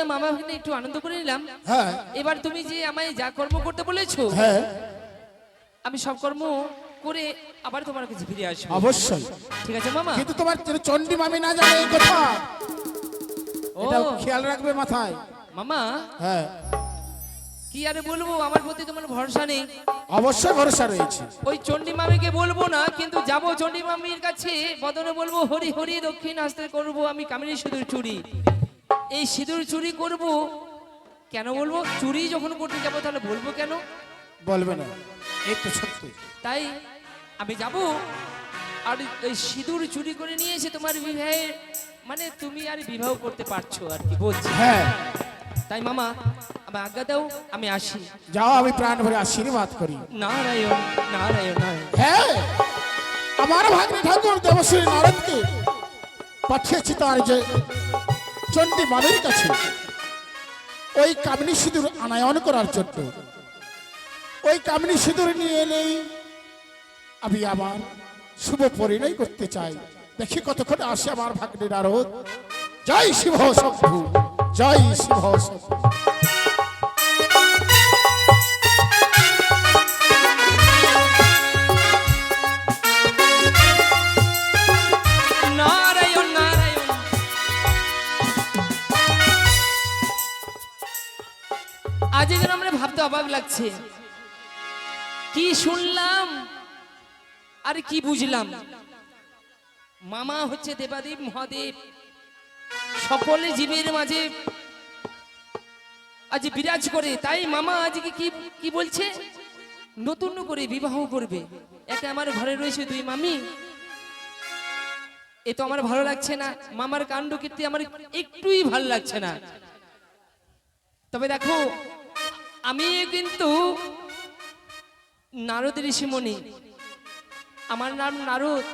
আমরা মামা ভাগ্নে একটু আনন্দ করে নিলাম। হ্যাঁ। এবার তুমি যে আমায় যা কর্ম করতে বলেছ হ্যাঁ। আমি সব কর্ম করে আবার তোমার কাছে ফিরে আসব। অবশ্যই। ঠিক আছে মামা? কিন্তু তোমার চন্ডী মামি না জানে এই কথা। এটা খেয়াল রাখবে মাথায়। মামা? হ্যাঁ। কি আর বলব আমার প্রতি তোমার ভরসা নেই। অবশ্যই ভরসা রয়েছে। ওই চণ্ডী মামিকে বলব না কিন্তু যাব চণ্ডী মামির কাছে। বদনে বলব হরি হরি দক্ষিণ হস্তে করব আমি কামিনী সিঁদুর চুরি। এই সিঁদুর চুরি করব। কেন বলব? চুরি যখন করতে যাব তাহলে বলব কেন? বলবে না। এই তো সত্যি। তাই আমি যাব আর এই সিঁদুর চুরি করে নিয়ে এসে তোমার বিবাহে মানে তুমি আর বিবাহ করতে পারছ আর কি বলছি। হ্যাঁ। তাই মামা আমি আজ্ঞা দাও আমি আসি। যাও আমি প্রাণ ভরে আশীর্বাদ করি। নারায়ণ নারায়ণ নারায়ণ। হ্যাঁ। আমার ভাগ্নে ঠাকুর দেবশ্রী নারদকে পাঠিয়েছি তার যে চণ্ডী মামির কাছে। ওই কামিনী সিঁদুর আনায়ন করার জন্য। ওই কামিনী সিঁদুর নিয়ে এলেই আমি আমার শুভ পরিণয় করতে চাই। দেখি কতক্ষণ আসে আমার ভাগ্নের আরও জয় শিব শম্ভু জয় শিব শম্ভু আজ যেন আমরা ভাবতে অবাক লাগছে। কি শুনলাম আর কি বুঝলাম? মামা হচ্ছে দেবাদেব মহাদেব। সকলে জীবের মাঝে আজ বিরাজ করে, তাই মামা আজকে কি কি বলছে? নতুন করে বিবাহ করবে। একে আমার ঘরে রয়েছে দুই মামি। এ তো আমার ভালো লাগছে না। মামার কাণ্ড কীর্তি আমার একটুই ভালো লাগছে না। তবে দেখো আমি কিন্তু নারদ ঋষিমণি। আমার নাম নারদ।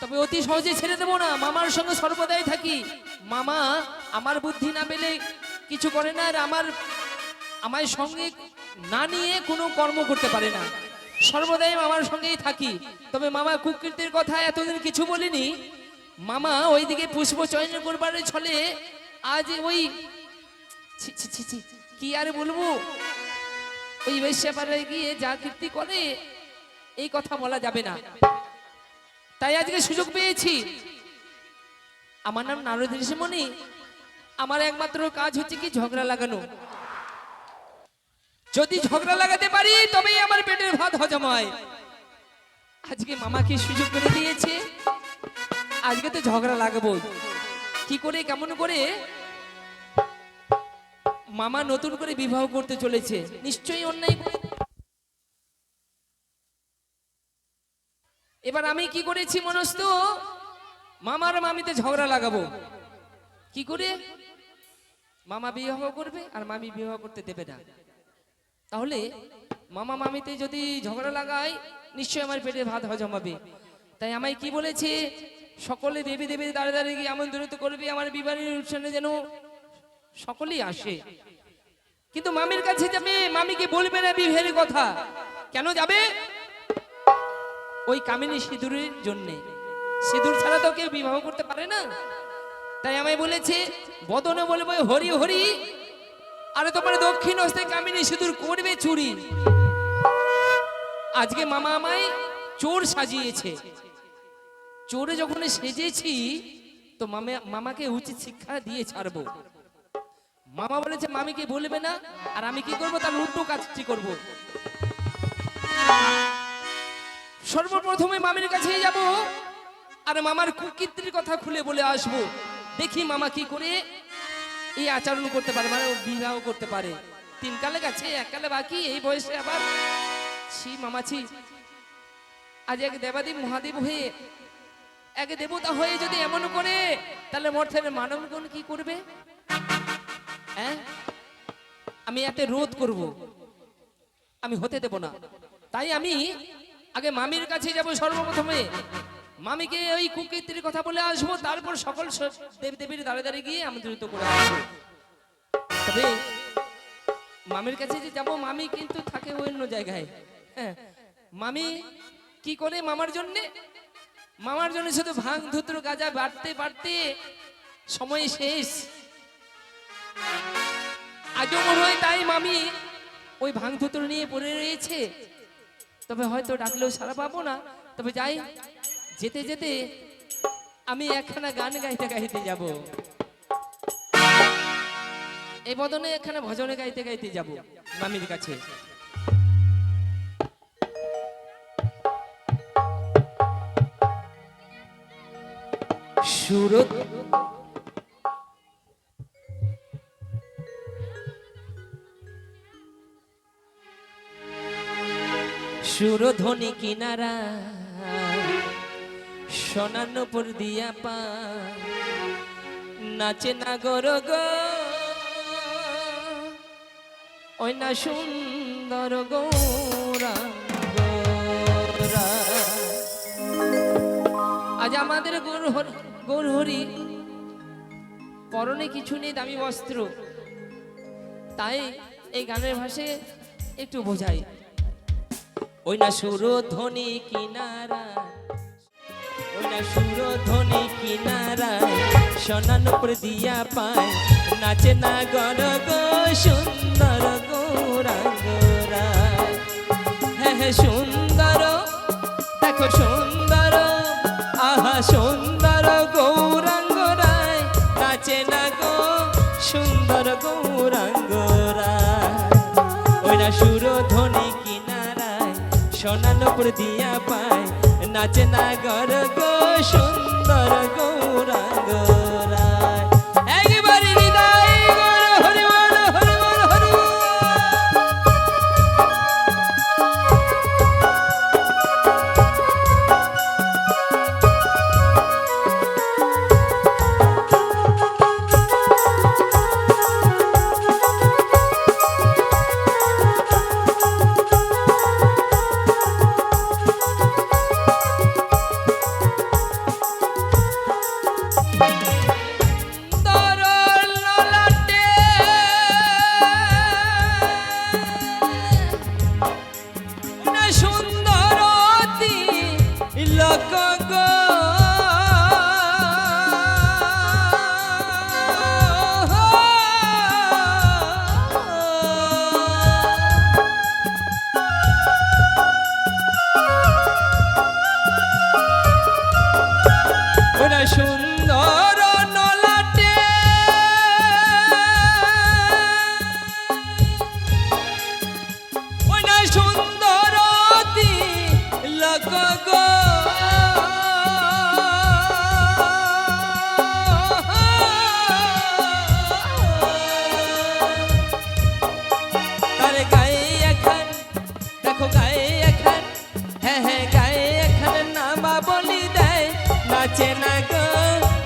তবে অতি সহজে ছেড়ে দেবো না। মামার সঙ্গে সর্বদাই থাকি। মামা আমার বুদ্ধি না পেলে কিছু করে না আর আমার আমার সঙ্গে না নিয়ে কোনো কর্ম করতে পারে না। সর্বদাই মামার সঙ্গেই থাকি। তবে মামা কুকীর্তির কথা এতদিন কিছু বলিনি। মামা ওইদিকে পুষ্প চয়ন করবার ছলে আজ ওই ছি, ছি, ছি, ছি, কি আর বলব? ওই বেশ্যাপাড়ায় গিয়ে যা কীর্তি করে, এই কথা বলা যাবে না। তাই আজকে সুযোগ পেয়েছি। আমার নাম নারদ ঋষিমণি। আমার একমাত্র কাজ হচ্ছে কি ঝগড়া লাগানো। যদি ঝগড়া লাগাতে পারি, তবেই আমার পেটের ভাত হজম হয় আজকে মামাকে সুযোগ করে দিয়েছে। আজকে তো ঝগড়া লাগাবো। কি করে, কেমন করে? মামা নতুন করে বিবাহ করতে চলেছে। নিশ্চয়ই অন্যায় এবার আমি কি করেছি মনস্ত মামার মামিতে ঝগড়া লাগাবো। কি করে? মামা বিবাহ করবে আর মামি বিবাহ করতে দেবে না। তাহলে মামা মামিতে যদি ঝগড়া লাগায়, নিশ্চয়ই আমার পেটে ভাত হজম হবে। তাই আমায় কি বলেছে? সকলে দেবী দেবী দাঁড়িয়ে দাঁড়িয়ে গিয়ে আমন্ত্রিত করবে আমার বিবাহের অনুষ্ঠানে যেন সকলেই আসে। কিন্তু মামির কাছে যাবে, মামিকে বলবে না বিবাহের কথা। কেন যাবে? ওই কামিনী সিঁদুরের জন্য। সিঁদুর ছাড়া তো কেউ বিবাহ করতে পারে না। তাই আমায় বলেছে, বদনে বলব, হরি হরি। আরে তোমার দক্ষিণ হস্তে কামিনী সিঁদুর করবে চুরি। আজকে মামা আমায় চোর সাজিয়েছে। চোরে যখন সেজেছি, তো মামা, মামাকে উচিত শিক্ষা দিয়ে ছাড়বো। মামা বলেছে মামিকে বলবে না? আর আমি কি করব? তার উল্টো কাজটি করব? সর্বপ্রথমে মামির কাছে যাব আর মামার কুকীর্তির কথা খুলে বলে আসব। দেখি মামা কি করে এই আচরণ করতে পারে মানে বিবাহ করতে পারে। তিন কালে গেছে, এক কালে বাকি, এই বয়সে আবার ছি মামা ছি। আজ এক দেবাদেব মহাদেব হয়ে, এক দেবতা হয়ে যদি এমন করে, তাহলে মর্থের মানবগণ কি করবে? হ্যাঁ? আমি এতে রোধ করব। আমি হতে দেব না। তাই আমি আগে মামির কাছে যাব সর্বপ্রথমে। মামিকে ওই কুকীর্তির কথা বলে আসব, তারপর সকল দেব দেবীর দাঁড়ে দাঁড়িয়ে গিয়ে আমন্ত্রিত করে আসব। তবে মামির কাছে যে যাব, মামি কিন্তু থাকে অন্য জায়গায়। হ্যাঁ। মামি কি করে মামার জন্যে? মামার জন্য শুধু ভাঙ ধুত্র গাজা বাড়তে বাড়তে সময় শেষ। আজও মনে হয় তাই মামি ওই ভাঙথুতুর নিয়ে পড়ে রয়েছে। তবে হয়তো ডাকলেও সারা পাবো না। তবে যাই, যেতে যেতে আমি একখানা গান গাইতে গাইতে যাব। এই বদনে একখানা ভজনে গাইতে গাইতে যাব মামির কাছে। সুরত সুরধ্বনি কিনারা, সোনানপুর দিয়া পা, নাচে না গর ওই না সুন্দর গৌরা গৌরা। আজ আমাদের গৌর গৌরহরি পরনে কিছু নেই দামি বস্ত্র। তাই এই গানের ভাষে একটু বোঝাই। ওই না সুরধ্বনি কিনারা, ওই না সুরধ্বনি কিনারা সোনানপুর দিয়া পায়। নাচে না গর গো, সুন্দর গোরা গোরা হ্যাঁ হ্যাঁ সুন্দর, দেখো সোনানপুর দিয়া পায়। নাচে না গর গো সুন্দর গৌরাঙ্গ।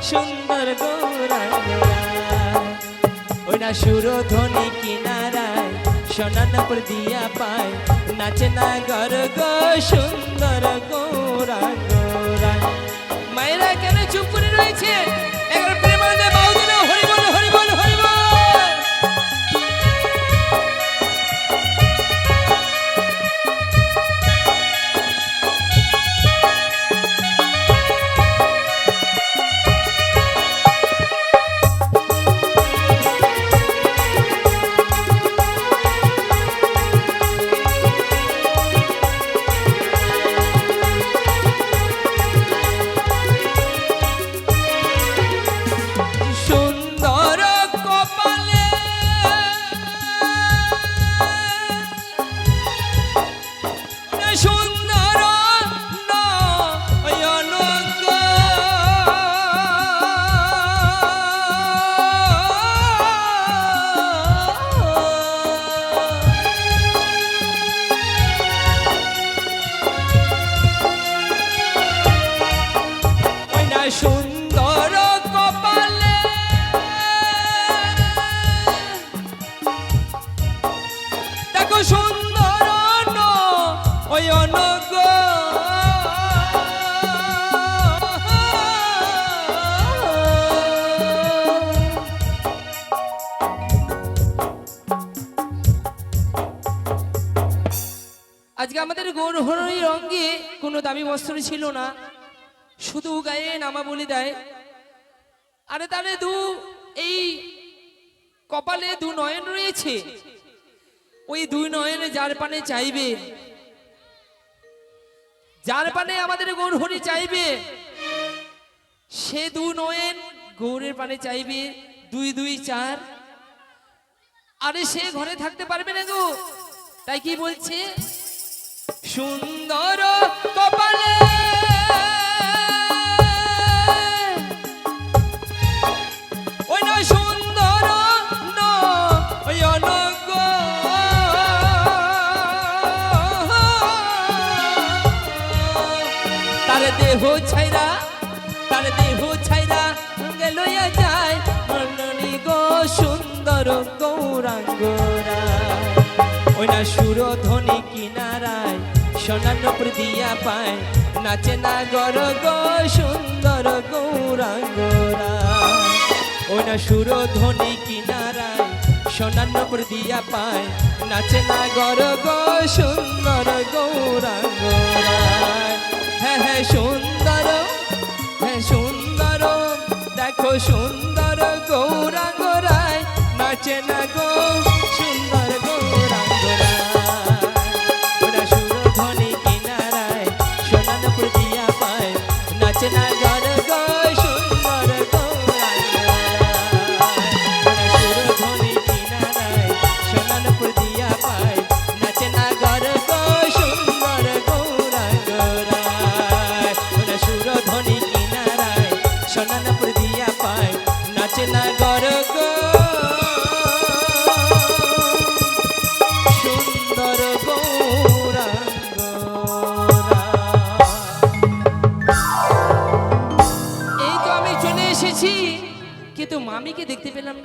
সুন্দর ওই না সুরধ্বনি কিনারায় সোনানপুর দিয়া পায়। নাচে না গর গো, সুন্দর গৌরা গৌরা মায়েরা কেন চুপ রয়েছে? এবার সুন্দর কপালে। দেখো সুন্দর ওই অনগ আজকে আমাদের গৌরহরণী রঙ্গে কোনো দামি বস্ত্র ছিল না। শুধু গায়ে নামা বলি দেয়। আরে তাহলে দু, এই কপালে দু নয়ন রয়েছে। ওই দুই নয়নে যার পানে চাইবে, যার পানে আমাদের গৌর হরি চাইবে, সে দু নয়ন গৌরের পানে চাইবে, দুই দুই, চার। আরে সে ঘরে থাকতে পারবে না গো। তাই কি বলছে? সুন্দর কপালে দেহ ছাইরা, তার দেহ ছাইরা গেল যায়। মননি গো সুন্দর গৌরাঙ্গরা ওই না সুরধ্বনি কিনারায় সোনার দিয়া পায়। নাচে না গর গো সুন্দর গৌরাঙ্গরা ওই না সুরধ্বনি কিনারায় সোনার দিয়া পায়। নাচে না গর গো সুন্দর গৌরাঙ্গরা হ্যাঁ হ্যাঁ সুন্দর হ্যাঁ সুন্দর দেখো সুন্দর গৌরাঙ্গরায় নাচে না গো।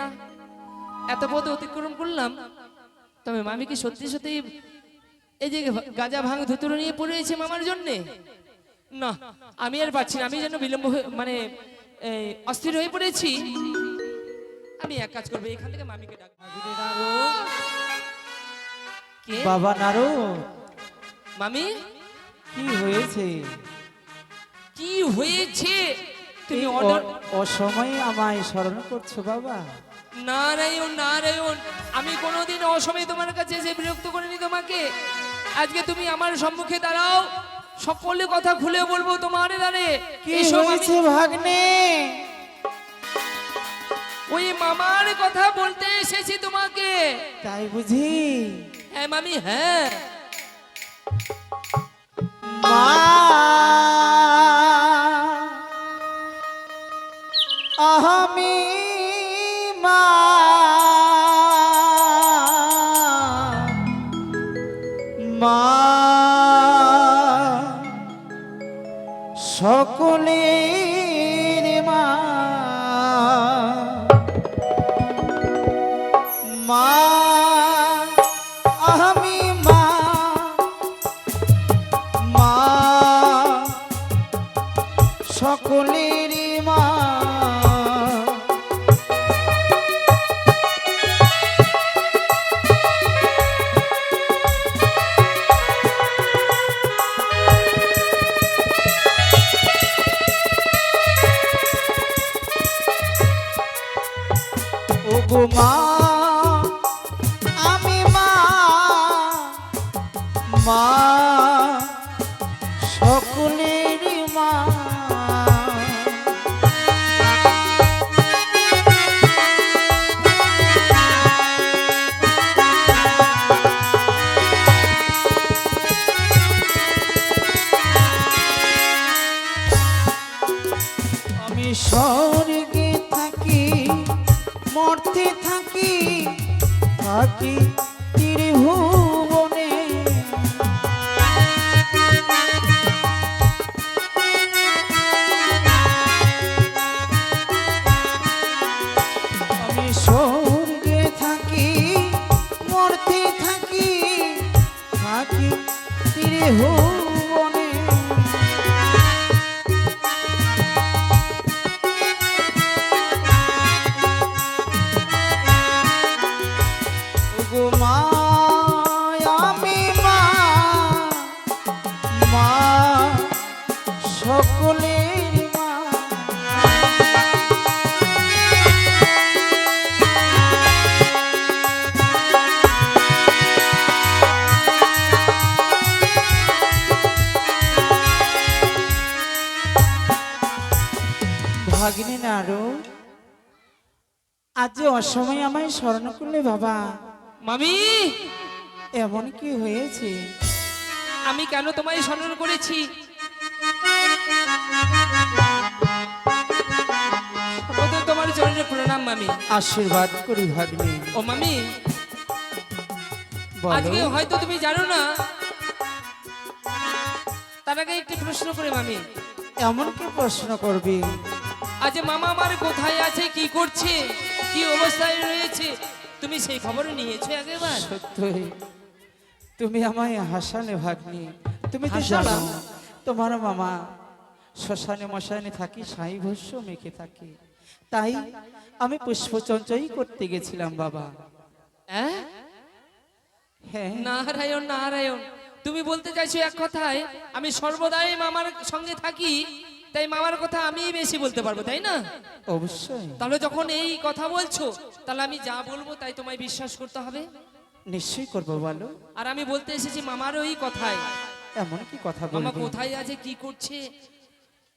না এত পথ অতিক্রম করলাম। তবে মামিকে সত্যি সত্যি এই যে গাজা ভাঙ ধুতুরো নিয়ে পড়ে রয়েছে মামার জন্যে? না আমি আর পাচ্ছি না আমি যেন বিলম্ব মানে অস্থির হয়ে পড়েছি। আমি এক কাজ করব এখান থেকে মামিকে ডাক বাবা নারু। মামি? কি হয়েছে? কি হয়েছে? তুমি অর্ডার অসময়ে আমায় স্মরণ করছ বাবা। নারায়ণ নারায়ণ আমি কোনোদিন অসময়ে তোমার কাছে এসে বিরক্ত করিনি তোমাকে। আজকে তুমি আমার সম্মুখে দাঁড়াও। সকলে কথা খুলে বলব তোমার দাঁড়ে কি হয়েছে ভাগ্নে? ওই মামার কথা বলতে এসেছি তোমাকে। তাই বুঝি? হ্যাঁ মামি হ্যাঁ। মা! মর্তে থাকি থাকি অসময় আমায় স্মরণ করলে বাবা। মামি! এমন কি হয়েছে? আমি কেন তোমায় স্মরণ করেছি? তোমার চরণে প্রণাম মামি। আশীর্বাদ করি ভাগ্নে। ও মামি। আজকে হয়তো তুমি জানো না। তার আগে একটি প্রশ্ন করে মামি। এমন কি প্রশ্ন করবি? আজ মামা আমার কোথায় আছে কি করছে? কি অবস্থায় রয়েছে? তুমি সেই খবর নিয়েছো একবার? সত্যই তুমি আমায় হাসানে ভাগ্নি। তুমি তো? জানো তোমার মামা শ্মশানে মশানে থাকি সাই ভস্য মেখে থাকি। তাই আমি পুষ্পচঞ্চয় করতে গেছিলাম বাবা। হ্যাঁ হ্যাঁ। নারায়ণ নারায়ণ তুমি বলতে চাইছো এক কথায় আমি সর্বদাই মামার সঙ্গে থাকি? তাই মামার কথা আমি বেশি বলতে পারব তাই না? অবশ্যই। তাহলে যখন এই কথা বলছো তাহলে আমি যা বলব তাই তোমায় বিশ্বাস করতে হবে। নিশ্চয়ই করব বলো আর আমি বলতে এসেছি মামার ওই কথায়। এমন কি কথা বলব? মামা কোথায় আছে কি করছে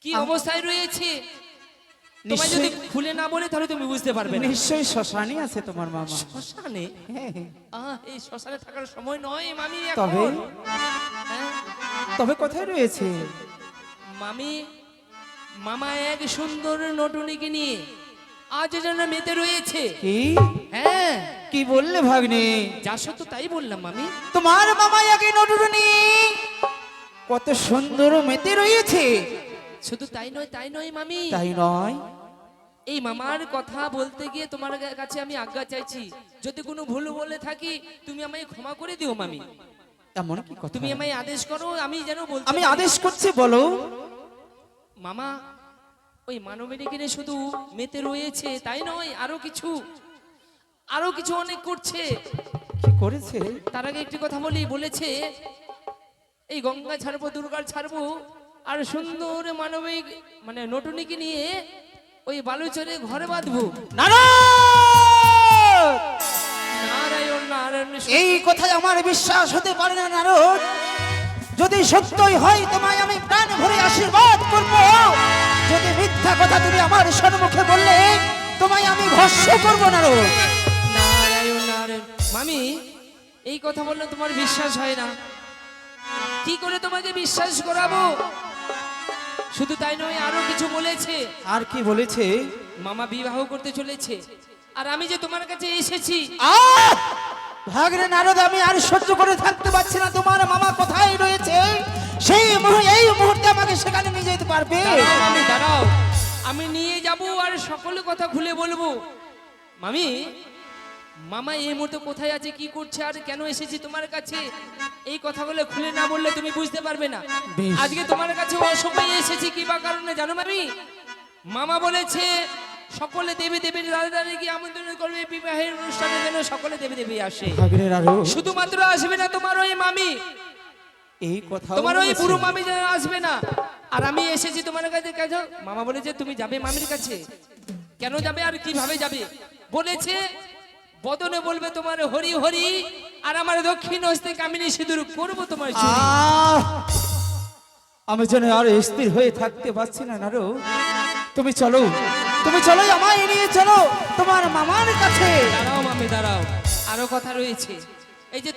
কি অবস্থায় রয়েছে? তোমায় যদি খুলে না বলে তাহলে তুমি বুঝতে পারবে না। নিশ্চয়ই শ্মশানে আছে তোমার মামা। শ্মশানে? হ্যাঁ, হ্যাঁ। এই শ্মশানে থাকার সময় নয় মামি তবে হ্যাঁ? তবে কোথায় রয়েছে? মামি মামা এক সুন্দর নটুনিকে নিয়ে আজ যেন মেতে রয়েছে। কি? হ্যাঁ। কি বললে ভাগ্নে? যা সত্য তাই বললাম মামি। তোমার মামা একে নটুরনি কত সুন্দর মেতে রয়েছে। শুধু তাই নয় তাই নয় মামি। তাই নয়। এই মামার কথা বলতে গিয়ে তোমার কাছে আমি আজ্ঞা চাইছি যদি কোনো ভুল বলে থাকি তুমি আমায় ক্ষমা করে দিও মামি। এমন কি তুমি আমায় আদেশ করো আমি যেন আমি আদেশ করছি বলো। মামা ওই মানবের কিনে শুধু মেতে রয়েছে তাই নয় আরও কিছু আরও কিছু অনেক করছে। কি করেছে? তার আগে একটি কথা বলি বলেছে এই গঙ্গা ছাড়বো দুর্গার ছাড়বো আর সুন্দর মানবিক মানে নটুনিকে নিয়ে ওই বালুচরে ঘরে বাঁধবো! নারায়ণ নারায়ণ এই কথায় আমার বিশ্বাস হতে পারে না নারদ। যদি সত্যই হয় তোমায় আমি প্রাণ ভরে আশীর্বাদ করব। যদি মিথ্যা কথা তুমি আমার সম্মুখে বললে তোমায় আমি ভস্য করব নারায়ণ নারায়ণ মামি এই কথা বললে তোমার বিশ্বাস হয় না। কি করে তোমাকে বিশ্বাস করাবো? শুধু তাই নয় আরও কিছু বলেছে। আর কি বলেছে? মামা বিবাহ করতে চলেছে। আর আমি যে তোমার কাছে এসেছি আহ! ভাগরে নারদ আমি আর সহ্য করে থাকতে পারছি না। তোমার মামা কোথায় রয়েছে? সেই এই মুহূর্তে আমাকে সেখানে নিয়ে যেতে পারবে। দাঁড়াও আমি নিয়ে যাব আর সকলে কথা খুলে বলব। মামি মামা এই মুহূর্তে কোথায় আছে কি করছে আর কেন এসেছি তোমার কাছে? এই কথাগুলো খুলে না বললে তুমি বুঝতে পারবে না। আজকে তোমার কাছে অসময়ে এসেছি কি বা কারণে জানো মামি? মামা বলেছে সকলে দেবী দেবীর রাজধানী গিয়ে আমন্ত্রণ করবে বিবাহের অনুষ্ঠানে যেন সকলে দেবী দেবী আসে। শুধুমাত্র আসবে না তোমার ওই মামি। এই কথা তোমার ওই বুড়ো মামি যেন আসবে না। আর আমি এসেছি তোমার কাছে কেন? মামা বলেছে তুমি যাবে মামির কাছে? কেন যাবে আর কীভাবে যাবে? বলেছে বদনে বলবে তোমার হরি হরি আর আমার দক্ষিণ হস্তে কামিনী সিঁদুর করব তোমার আমি যেন আর স্থির হয়ে থাকতে পারছি না নারু। তুমি চলো। তুমি চলো আমায় নিয়ে চলো তোমার মামার কাছে। দাঁড়াও মামি, দাঁড়াও। আরও কথা রয়েছে। এই যে